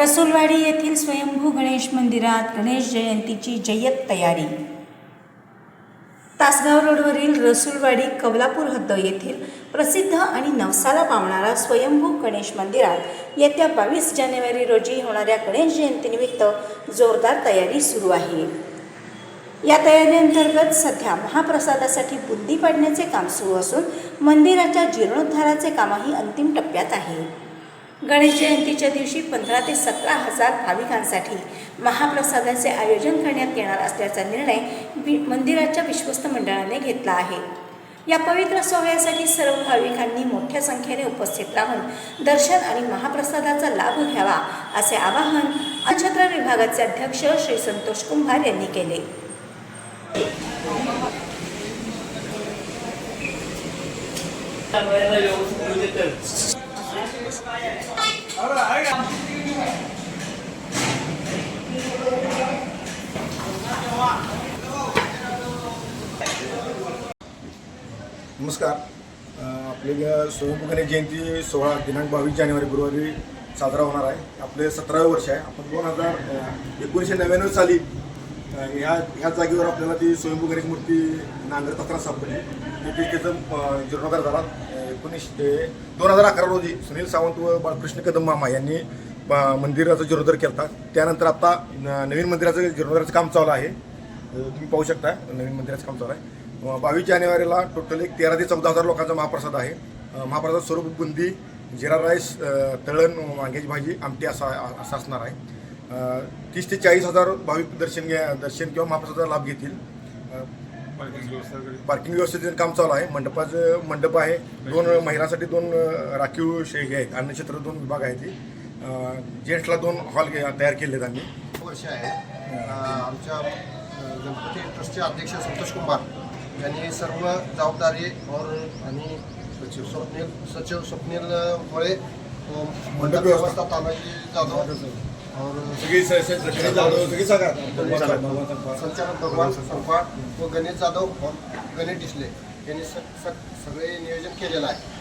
रसुलवाडी येथील स्वयंभू गणेश मंदिरात गणेश जयंतीची जय्यत तयारी. तासगाव रोडवरील रसुलवाडी कवलापूर हद्द येथील प्रसिद्ध आणि नवसाला पावणारा स्वयंभू गणेश मंदिरात येत्या बावीस जानेवारी रोजी होणाऱ्या गणेश जयंतीनिमित्त जोरदार तयारी सुरू आहे. या तयारीअंतर्गत सध्या महाप्रसादासाठी बुंदी पाडण्याचे काम सुरू असून मंदिराच्या जीर्णोद्धाराचे कामही अंतिम टप्प्यात आहे. गणेश जयंतीच्या दिवशी पंधरा ते सतरा हजार भाविकांसाठी महाप्रसादाचे आयोजन करण्यात येणार असल्याचा निर्णय मंदिराच्या विश्वस्त मंडळाने घेतला आहे. या पवित्र सोहळ्यासाठी सर्व भाविकांनी मोठ्या संख्येने उपस्थित राहून दर्शन आणि महाप्रसादाचा लाभ घ्यावा असे आवाहन नक्षत्र विभागाचे अध्यक्ष श्री संतोष कुंभार यांनी केले. नमस्कार. आपले स्वयंभू जयंती सोळा दिनांक बावीस जानेवारी गुरुवारी साजरा होणार आहे. आपले सतरावे वर्ष आहे. आपण दोन हजार एकोणीसशे नव्याण्णव साली ह्या ह्या जागेवर आपल्याला ती स्वयंभू मूर्ती नांगर तक्रार सापडली. तिथे त्याचं जीर्णोद्धार झाला. एकोणीसशे दोन हजार अकरा रोजी सुनील सावंत व बाळकृष्ण कदम मामा यांनी मंदिराचा जीर्णोद्धार केला त्यानंतर आता नवीन मंदिराचं जीर्णोद्धाराचं काम चालू आहे. तुम्ही पाहू शकता नवीन मंदिराचं काम चालू आहे. बावीस जानेवारीला टोटल एक तेरा ते चौदा हजार लोकांचा महाप्रसाद आहे. महाप्रसाद स्वरूप बुंदी जिरा राईस तळण वांग्याची भाजी आमटी असा असं असणार आहे. तीस ते चाळीस हजार भाविक दर्शन घ्या दर्शन किंवा महाप्रसादाचा लाभ घेतील. पार्किंग व्यवस्थेचं काम चालू आहे. मंडपाचं मंडप आहे. दोन महिलांसाठी दोन राखीव शे हे आहेत. अन्नक्षेत्र दोन विभाग आहेत. ते जेंट्सला दोन हॉल तयार केले आहेत आम्ही वर्ष आहे आमच्या गणपती ट्रस्टचे अध्यक्ष संतोष कुंभार यांनी सर्व जबाबदारी और आणि सचिव स्वप्नील सचिव स्वप्नील मुळे मंडप व्यवस्था. तानाजी जाधव और सगळी जाधव, सगळी सगळ्या. संचालक भगवान संपाळ व गणेश जाधव गणेश डिसले यांनी सगळे नियोजन केलेलं आहे.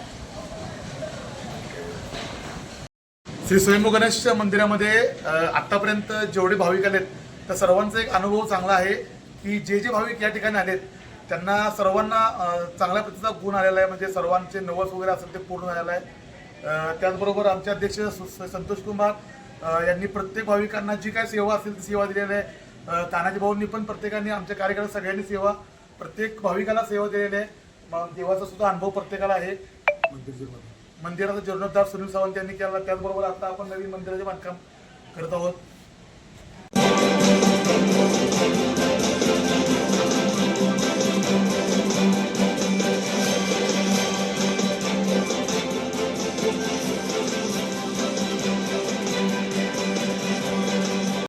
श्री स्वयंभू गणेश मंदिरामध्ये आतापर्यंत जेवढे भाविक आलेत त्या सर्वांचा एक अनुभव चांगला आहे की जे जे भाविक या ठिकाणी आलेत त्यांना सर्वांना चांगल्या प्रतीचा गुण आलेला आहे म्हणजे सर्वांचे नवस वगैरे असेल ते पूर्ण झालेलं आहे. त्याचबरोबर आमचे अध्यक्ष संतोष कुमार यांनी प्रत्येक भाविकांना जी काय सेवा असेल ती सेवा दिलेली आहे. तानाजी भाऊंनी पण प्रत्येकाने आमच्या कार्यक्रम सगळ्यांनी सेवा प्रत्येक भाविकाला सेवा दिलेली आहे. देवाचा सुद्धा अनुभव प्रत्येकाला आहे. मंदिराचा जीर्णोद्धार सुनील सावंत यांनी केला. त्याचबरोबर आता आपण नवीन मंदिराचे बांधकाम करत आहोत.